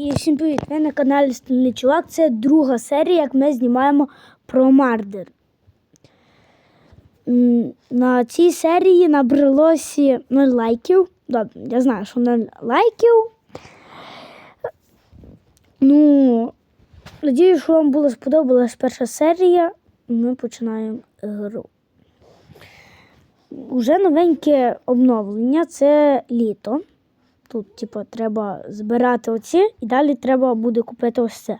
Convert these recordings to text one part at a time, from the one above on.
І всім привіт! Ви на каналі Стальний Чувак. Це друга серія, як ми знімаємо про Мардер. На цій серії набралося 0 лайків. Добре, я знаю, що 0 лайків. Ну, надію, що вам було сподобалась перша серія. Ми починаємо гру. Уже новеньке обновлення це літо. Тут, типу, треба збирати оці, і далі треба буде купити ось це.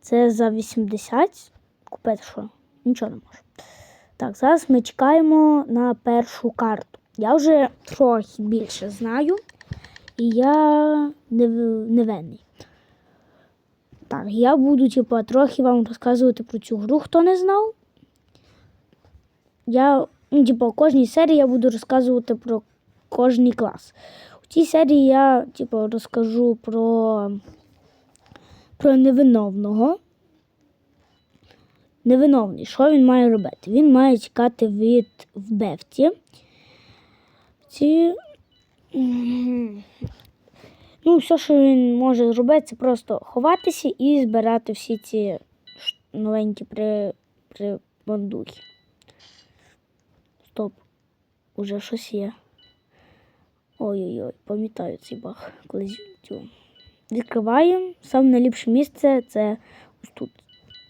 Це за 80. Купити що? Нічого не можу. Так, зараз ми чекаємо на першу карту. Я вже трохи більше знаю, і я нев- невинний. Так, я буду, типу, трохи вам розказувати про цю гру, хто не знав. Я, ну, типу, кожній серії я буду розказувати про кожний клас. Цій серії я типу, розкажу про, про невиновного. Невиновний, що він має робити? Він має тікати від вбивці. Ці... Ну, все, що він може зробити, це просто ховатися і збирати всі ці новенькі при, при бандухи. Стоп. Уже щось є. Ой-ой-ой, пам'ятаю цей баг. Колись. Відкриваємо. Саме найліпше місце це ось тут.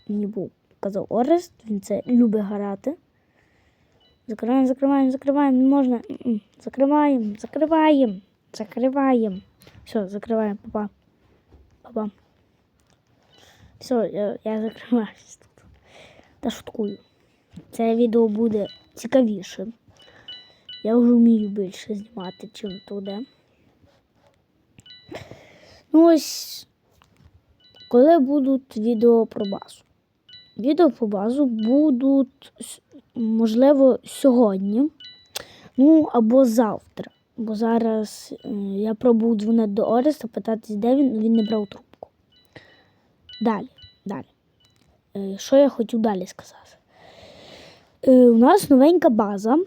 Мені був казав Орест, він це любить грати. Закриваємо, закриваємо, закриваємо, не можна. Закриваємо, закриваємо, закриваємо. Все, закриваємо, папа. Папа. Все, я, я закриваюсь тут. Та шуткую. Це відео буде цікавіше. Я вже вмію більше знімати, чим туди. Ну ось, коли будуть відео про базу. Відео по базу будуть, можливо, сьогодні, ну або завтра. Бо зараз е, я пробую дзвонити до Ореста, питатись, де він, він не брав трубку. Далі, далі. Е, Що я хотів далі сказати? Е, У нас новенька база.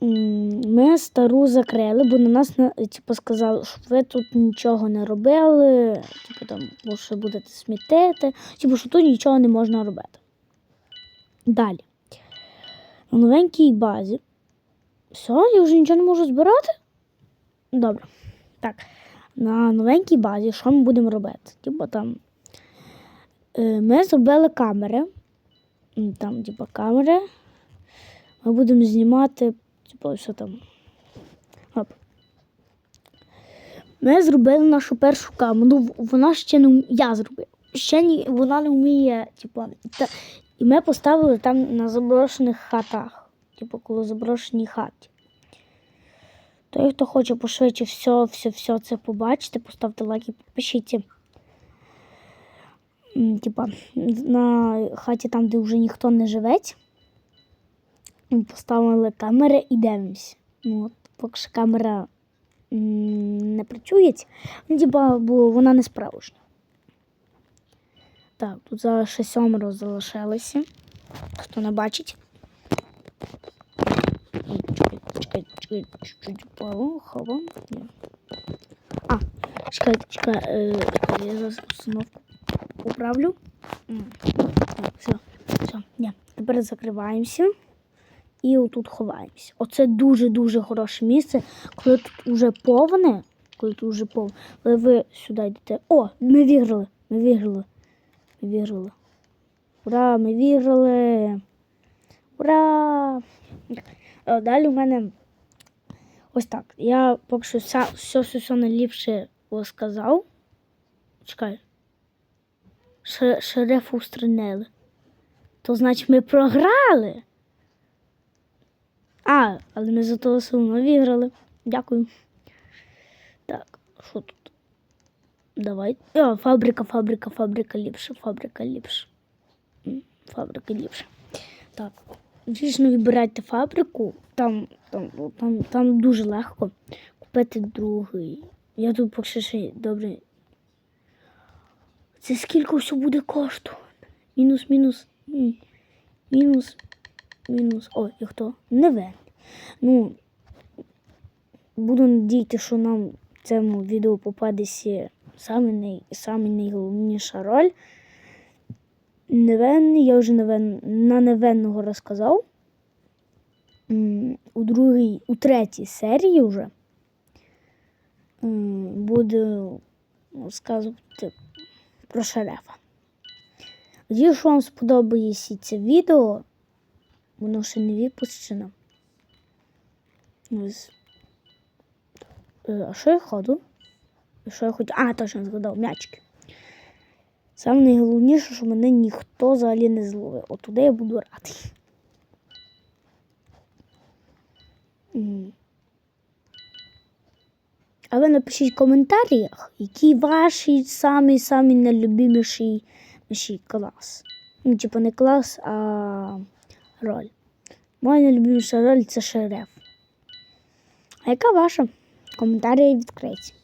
Ми стару закрили, бо на нас типу, сказали, щоб ви тут нічого не робили, типу там, бо ще будете смітити, типу, що тут нічого не можна робити. Далі. На новенькій базі. Все, я вже нічого не можу збирати? Добре. Так. На новенькій базі, що ми будемо робити? Типу там. е, Ми зробили камери. Там, типу, камери. Ми будемо знімати, типу, що там. Оп. Ми зробили нашу першу камеру. Ну, вона ще не я зробив. Ще ні, вона не вміє, типу. Та, і ми поставили там на заброшених хатах. Типу, коли заброшені хаті. Той, хто хоче пошвидше все, все, все це побачити, поставте лайк і підпишіться. Типа, на хаті там, де вже ніхто не живеться. Поставили камери і дивимося. Ну, от, поки що камера не працює, ну, типа, бо вона не справжня. Так, тут зараз ще сьомеро залишилося. Хто не бачить. Ой, Чекай, чекай, чекай, чуть-чуть впало, хова. А, чекайте, чекай, е, я зараз установку поправлю. Так, все, все, ні. Тепер закриваємося і отут ховаємося. Оце дуже-дуже хороше місце, коли тут уже повне, коли тут уже повне, коли ви сюди йдете. О, ми виграли, ми виграли, ми виграли. Ура, ми виграли. Ура! Е, Далі у мене ось так. Я поки що все, все, все, найліпше розказав. Чекай. Ш- Шерифа. То значить ми програли. А, але ми зато все виграли. Дякую. Так, що тут? Давай. О, фабрика, фабрика, фабрика ліпше, фабрика ліпше. Фабрика ліпше. Так. Звісно, вибирайте фабрику. Там, там, там, там дуже легко купити другий. Я тут поки ще добре. Це скільки все буде коштувати? Мінус, мінус. Мінус. Мінус. Ой, і хто? Не вен. Ну, буду надіяти, що нам в цьому відео попадеться саме, най, саме найголовніша роль. Невинний, я вже невин, на невинного розказав. У другій, у третій серії вже м, буде розказувати про шерефа. Надію, що вам сподобається це відео. Воно ще не випущено. Ось. Е, А що я ходу? І Що я хочу? А, точно згадав, м'ячики. Саме найголовніше, що мене ніхто взагалі не зловив. От туди я буду радий. А ви напишіть в коментарях, який ваш самий самий найлюбиміший міший клас. Ну, типу не клас, а роль. Моя найлюбиміша роль це шереф. А яка ваша? Коментарі відкриті.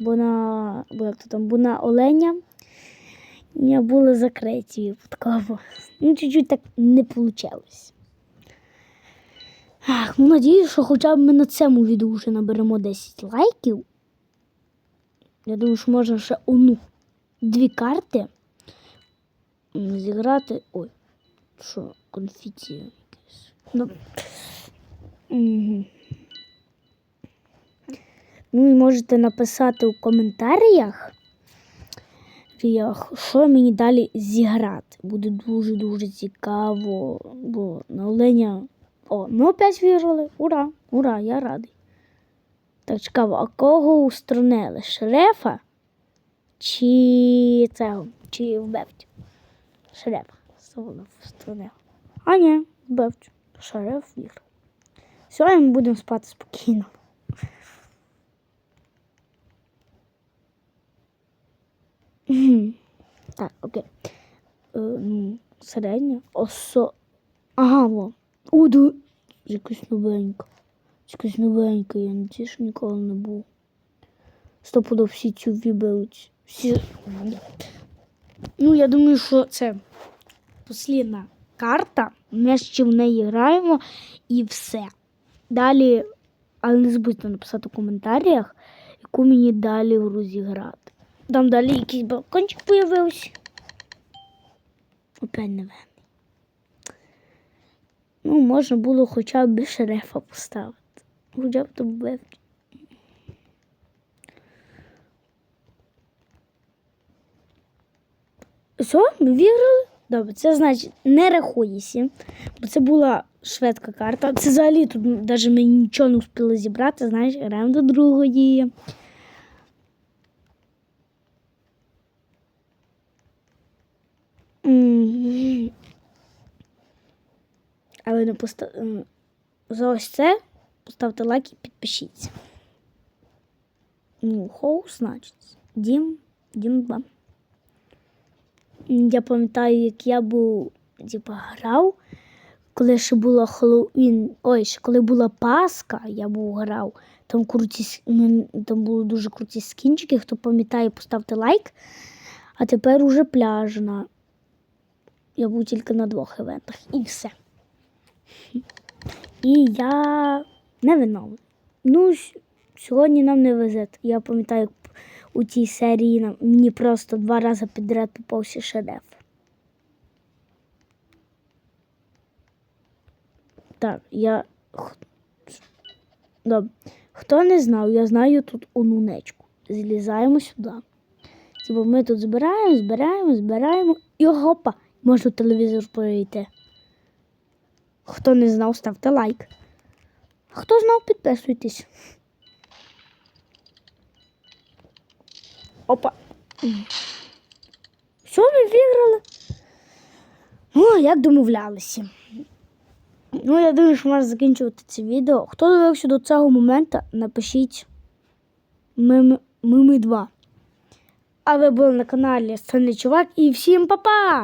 Бо на, бо як то там, бо на оленя не були закриті випадково. Ну, чуть-чуть так не вийшло. Ах, ну надію, що хоча б ми на цьому відео вже наберемо 10 лайків. Я думаю, що можна ще одну дві карти зіграти. Ой, що, конфеті якесь. Ну, мгм. ну і можете написати у коментарях, що мені далі зіграти. Буде дуже-дуже цікаво, бо на оленя. О, ми опять виграли. Ура! Ура, я радий. Так цікаво, а кого устранили? Шерефа? Чи цього? Чи вбивцю? Шерефа. Соволов устранив. А ні, вбивцю. Шереф виграв. Сьогодні ми будемо спати спокійно. Так, окей. Е, ну, середня. Осо. Ага, во. О, да. Якась новенька. Якась новенька, я ті ж ніколи не був. Стопудов всі цю виберуть. Всі... Ну, я думаю, що це послідна карта. Ми ще в неї граємо і все. Далі, але не забудьте написати в коментарях, яку мені далі гру зіграти. Там далі якийсь балкончик появився. Опять невинний. Ну, можна було хоча б шерефа поставити. Хоча б то був. Все, ми виграли? Добре, це значить не рахується, бо це була шведська карта. Це взагалі тут навіть ми нічого не успіли зібрати, знаєш, граємо до другої. Але не постав... за ось це поставте лайк і підпишіться. Ну, хоус, значить. Дім, Дім 2. Я пам'ятаю, як я був, типа, грав, коли ще була Хеллоуін, ой, ще коли була Пасха, я був грав. Там круті, там були дуже круті скінчики. Хто пам'ятає, поставте лайк. А тепер уже пляжна. Я був тільки на двох івентах і все. І я не виновний. Ну, сьогодні нам не везе. Я пам'ятаю, як у тій серії мені просто два рази підряд попався шедевр. Так, я. Добре. Хто не знав, я знаю тут онунечку. Злізаємо сюди. Типу ми тут збираємо, збираємо, збираємо і гопа, можу телевізор перейти. Хто не знав, ставте лайк. Хто знав, підписуйтесь. Опа. Що ми виграли? Ну, як домовлялися. Ну, я думаю, що можна закінчувати це відео. Хто дивився до цього моменту, напишіть мими, мими 2. А ви були на каналі Станлey Чувак і всім па-па!